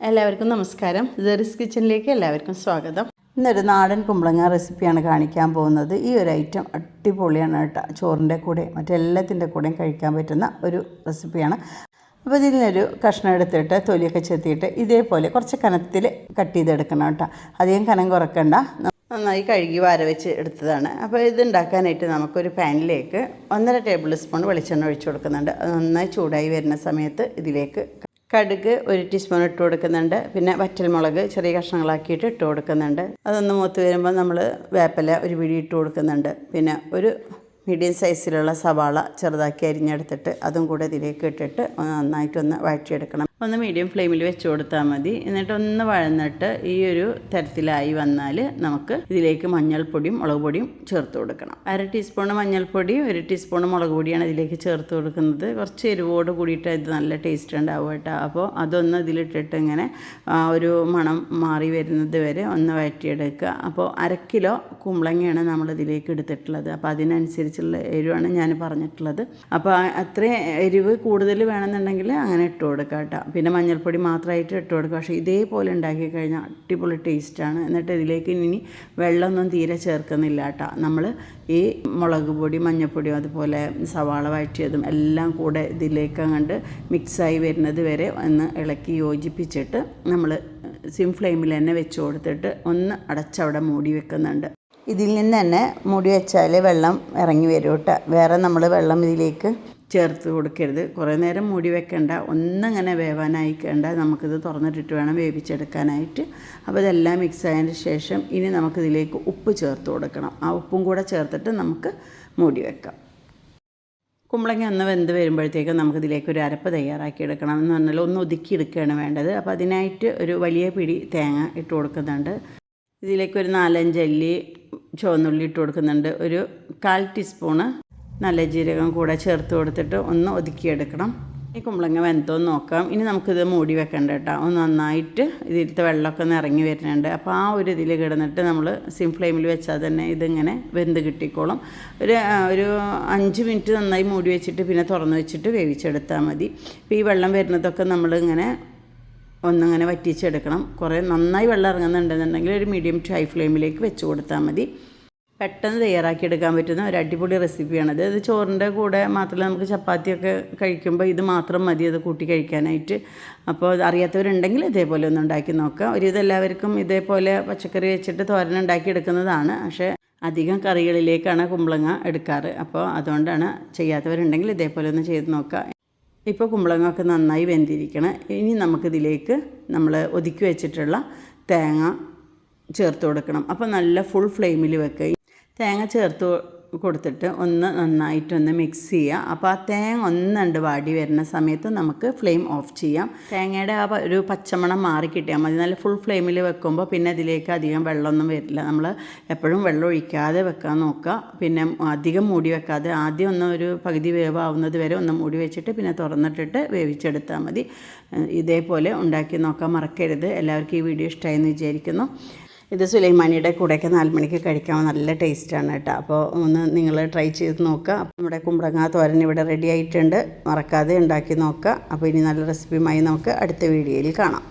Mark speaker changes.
Speaker 1: എല്ലാവർക്കും നമസ്കാരം. ജെറിസ് കിച്ചണിലേക്ക് എല്ലാവർക്കും സ്വാഗതം. ഇന്നൊരു നാടൻ കുമ്പളങ്ങ റെസിപ്പിയാണ് കാണിക്കാൻ പോകുന്നത്. ഈ ഒരു ഐറ്റം അടിപൊളിയാണ് കേട്ടോ. ചോറിന്റെ കൂടെ മറ്റെല്ലാത്തിന്റെ കൂടെയും കഴിക്കാൻ പറ്റുന്ന ഒരു റെസിപ്പിയാണ്. അപ്പോൾ ഇതിനൊരു കഷ്ണം എടുത്തിട്ട് തൊലിയൊക്കെ ചെത്തിയിട്ട് ഇതേപോലെ കുറച്ച് കനത്തിൽ കട്ട് ചെയ്തെടുക്കണം കേട്ടോ. അധികം കനം കുറക്കണ്ട. നന്നായി കഴുകി വാര വെച്ച് എടുത്തതാണ്. അപ്പോൾ ഇത് ഉണ്ടാക്കാനായിട്ട് നമുക്കൊരു പാനിലേക്ക് ഒന്നര ടേബിൾ സ്പൂൺ വെളിച്ചെണ്ണ ഒഴിച്ചു കൊടുക്കുന്നുണ്ട്. അത് നന്നായി ചൂടായി വരുന്ന സമയത്ത് ഇതിലേക്ക് കടുക് ഒരു ടീസ്പൂൺ ഇട്ട് കൊടുക്കുന്നുണ്ട്. പിന്നെ വറ്റൽമുളക് ചെറിയ കഷ്ണങ്ങളാക്കിയിട്ട് ഇട്ട് കൊടുക്കുന്നുണ്ട്. അതൊന്ന് മൂത്ത് വരുമ്പോൾ നമ്മൾ വേപ്പില ഒരു പിടി ഇട്ട് കൊടുക്കുന്നുണ്ട്. പിന്നെ ഒരു മീഡിയം സൈസിലുള്ള സവാള ചെറുതാക്കി അരിഞ്ഞെടുത്തിട്ട് അതും കൂടെ ഇതിലേക്ക് ഇട്ടിട്ട് നന്നായിട്ടൊന്ന് വഴറ്റിയെടുക്കണം. ഒന്ന് മീഡിയം ഫ്ലെയിമിൽ വെച്ച് കൊടുത്താൽ മതി. എന്നിട്ട് ഒന്ന് വഴന്നിട്ട് ഈ ഒരു തരത്തിലായി വന്നാൽ നമുക്ക് ഇതിലേക്ക് മഞ്ഞൾപ്പൊടിയും മുളക് പൊടിയും ചേർത്ത് കൊടുക്കണം. അര ടീസ്പൂൺ മഞ്ഞൾപ്പൊടി ഒരു ടീസ്പൂൺ മുളക് പൊടിയാണ് ഇതിലേക്ക് ചേർത്ത് കൊടുക്കുന്നത്. കുറച്ച് എരിവോട് കൂടിയിട്ട് ഇത് നല്ല ടേസ്റ്റ് ഉണ്ടാവും കേട്ടോ. അപ്പോൾ അതൊന്ന് ഇതിലിട്ടിട്ട് ഇങ്ങനെ ഒരു മണം മാറി വരുന്നത് വരെ ഒന്ന് വഴറ്റിയെടുക്കുക. അപ്പോൾ അര കിലോ കുമ്പളങ്ങയാണ് നമ്മൾ ഇതിലേക്ക് എടുത്തിട്ടുള്ളത്. അപ്പോൾ അതിനനുസരിച്ചുള്ള എരിവാണ് ഞാൻ പറഞ്ഞിട്ടുള്ളത്. അപ്പോൾ അത്രയും എരിവ് കൂടുതൽ വേണമെന്നുണ്ടെങ്കിൽ അങ്ങനെ ഇട്ട് കൊടുക്കുക കേട്ടോ. പിന്നെ മഞ്ഞൾപ്പൊടി മാത്രമായിട്ട് ഇട്ട് കൊടുക്കുക പക്ഷേ ഇതേപോലെ ഉണ്ടാക്കി കഴിഞ്ഞാൽ അടിപൊളി ടേസ്റ്റാണ് എന്നിട്ട് ഇതിലേക്ക് ഇനി വെള്ളമൊന്നും തീരെ ചേർക്കുന്നില്ല കേട്ടോ. നമ്മൾ ഈ മുളക് പൊടി മഞ്ഞൾപ്പൊടിയും അതുപോലെ സവാള വഴറ്റിയതും എല്ലാം കൂടെ ഇതിലേക്ക് അങ്ങോട്ട് മിക്സായി വരുന്നത് വരെ ഒന്ന് ഇളക്കി യോജിപ്പിച്ചിട്ട് നമ്മൾ സിം ഫ്ലെയിമിൽ തന്നെ വെച്ച് കൊടുത്തിട്ട് ഒന്ന് അടച്ചവിടെ മൂടി വെക്കുന്നുണ്ട്. ഇതിൽ നിന്ന് തന്നെ മൂടി വെച്ചാൽ വെള്ളം ഇറങ്ങി വരും കേട്ടോ. വേറെ നമ്മൾ വെള്ളം ഇതിലേക്ക് ചേർത്ത് കൊടുക്കരുത്. കുറേ നേരം മുടി വെക്കേണ്ട. ഒന്നങ്ങനെ വേവാനായിക്കേണ്ട നമുക്കിത് തുറന്നിട്ടിട്ട് വേണം വേവിച്ചെടുക്കാനായിട്ട്. അപ്പോൾ ഇതെല്ലാം മിക്സ് ആയതിന് ശേഷം ഇനി നമുക്കിതിലേക്ക് ഉപ്പ് ചേർത്ത് കൊടുക്കണം. ആ ഉപ്പും കൂടെ ചേർത്തിട്ട് നമുക്ക് മുടി വെക്കാം. കുമ്പളങ്ങ ഒന്ന് വെന്ത് വരുമ്പോഴത്തേക്കും നമുക്കിതിലേക്ക് ഒരു അരപ്പ് തയ്യാറാക്കി എടുക്കണം എന്ന് പറഞ്ഞാൽ ഒന്ന് ഒതുക്കി എടുക്കുകയാണ് വേണ്ടത്. അപ്പോൾ അതിനായിട്ട് ഒരു വലിയ പിടി തേങ്ങ ഇട്ട് കൊടുക്കുന്നുണ്ട്. ഇതിലേക്ക് ഒരു നാലഞ്ച് അല്ലി ചുവന്നുള്ളി ഇട്ട് കൊടുക്കുന്നുണ്ട്. ഒരു കാൽ ടീസ്പൂണ് നല്ല ജീരകം കൂടെ ചേർത്ത് കൊടുത്തിട്ട് ഒന്ന് ഒതുക്കിയെടുക്കണം. ഈ കുമ്പളങ്ങ വെന്തോന്ന് നോക്കാം. ഇനി നമുക്കിത് മൂടി വെക്കണ്ട കേട്ടോ. ഒന്ന് നന്നായിട്ട് ഇതിലത്തെ വെള്ളമൊക്കെ ഒന്ന് ഇറങ്ങി വരുന്നുണ്ട്. അപ്പോൾ ആ ഒരു ഇതിൽ കിടന്നിട്ട് നമ്മൾ സിം ഫ്ലെയിമിൽ വെച്ചാൽ തന്നെ ഇതിങ്ങനെ വെന്ത് കിട്ടിക്കോളും. ഒരു ഒരു അഞ്ച് മിനിറ്റ് നന്നായി മൂടി വെച്ചിട്ട് പിന്നെ തുറന്ന് വെച്ചിട്ട് വേവിച്ചെടുത്താൽ മതി. ഇപ്പോൾ ഈ വെള്ളം വരുന്നതൊക്കെ നമ്മളിങ്ങനെ ഒന്നിങ്ങനെ വറ്റിച്ചെടുക്കണം. കുറേ നന്നായി വെള്ളം ഇറങ്ങുന്നുണ്ടെന്നുണ്ടെങ്കിൽ ഒരു മീഡിയം ടു ഹൈ ഫ്ലെയിമിലേക്ക് വെച്ച് കൊടുത്താൽ മതി. പെട്ടെന്ന് തയ്യാറാക്കി എടുക്കാൻ പറ്റുന്ന ഒരു അടിപൊളി റെസിപ്പിയാണത് അത് ചോറിന്റെ കൂടെ മാത്രമല്ല നമുക്ക് ചപ്പാത്തിയൊക്കെ കഴിക്കുമ്പോൾ ഇത് മാത്രം മതി അത് കൂട്ടി കഴിക്കാനായിട്ട്. അപ്പോൾ അറിയാത്തവരുണ്ടെങ്കിൽ ഇതേപോലെ ഒന്ന് ഉണ്ടാക്കി നോക്കാം ഒരുവിധം എല്ലാവർക്കും ഇതേപോലെ പച്ചക്കറി വെച്ചിട്ട് തോരൻ ഉണ്ടാക്കി എടുക്കുന്നതാണ് പക്ഷേ അധികം കറികളിലേക്കാണ് കുമ്പളങ്ങ എടുക്കാറ്. അപ്പോൾ അതുകൊണ്ടാണ് ചെയ്യാത്തവരുണ്ടെങ്കിൽ ഇതേപോലെ ഒന്ന് ചെയ്ത് നോക്കുക. ഇപ്പോൾ കുമ്പളങ്ങ ഒക്കെ നന്നായി വെന്തിരിക്കണം. ഇനി നമുക്കിതിലേക്ക് നമ്മൾ ഒതുക്കി വെച്ചിട്ടുള്ള തേങ്ങ ചേർത്ത് കൊടുക്കണം. അപ്പോൾ നല്ല ഫുൾ ഫ്ലെയിമിൽ വെക്കുക. തേങ്ങ ചേർത്ത് കൊടുത്തിട്ട് ഒന്ന് നന്നായിട്ടൊന്ന് മിക്സ് ചെയ്യുക. അപ്പോൾ ആ തേങ്ങ ഒന്നുണ്ട് വാടി വരുന്ന സമയത്ത് നമുക്ക് ഫ്ലെയിം ഓഫ് ചെയ്യാം. തേങ്ങയുടെ ആ ഒരു പച്ചമണം മാറി കിട്ടിയാൽ മതി. നല്ല ഫുൾ ഫ്ലെയിമിൽ വെക്കുമ്പോൾ പിന്നെ അതിലേക്ക് അധികം വെള്ളമൊന്നും വരില്ല. നമ്മൾ എപ്പോഴും വെള്ളം ഒഴിക്കാതെ വെക്കാൻ നോക്കുക. പിന്നെ അധികം മൂടി വെക്കാതെ ആദ്യം ഒന്ന് ഒരു പകുതി വേവാവുന്നത് വരെ ഒന്ന് മൂടി വെച്ചിട്ട് പിന്നെ തുറന്നിട്ടിട്ട് വേവിച്ചെടുത്താൽ മതി. ഇതേപോലെ ഉണ്ടാക്കി നോക്കാൻ മറക്കരുത്. എല്ലാവർക്കും ഈ വീഡിയോ ഇഷ്ടമായി എന്ന് വിചാരിക്കുന്നു. ഇത് സുലൈമാനിയുടെ കൂടെയൊക്കെ നാല് മണിക്ക് കഴിക്കാൻ നല്ല ടേസ്റ്റാണ് കേട്ടോ. അപ്പോൾ ഒന്ന് നിങ്ങൾ ട്രൈ ചെയ്ത് നോക്കുക. നമ്മുടെ കുമ്പളങ്ങ തോരൻ ഇവിടെ റെഡി ആയിട്ടുണ്ട്. മറക്കാതെ ഉണ്ടാക്കി നോക്കുക. അപ്പോൾ ഇനി നല്ല റെസിപ്പിയുമായി നമുക്ക് അടുത്ത വീഡിയോയിൽ കാണാം.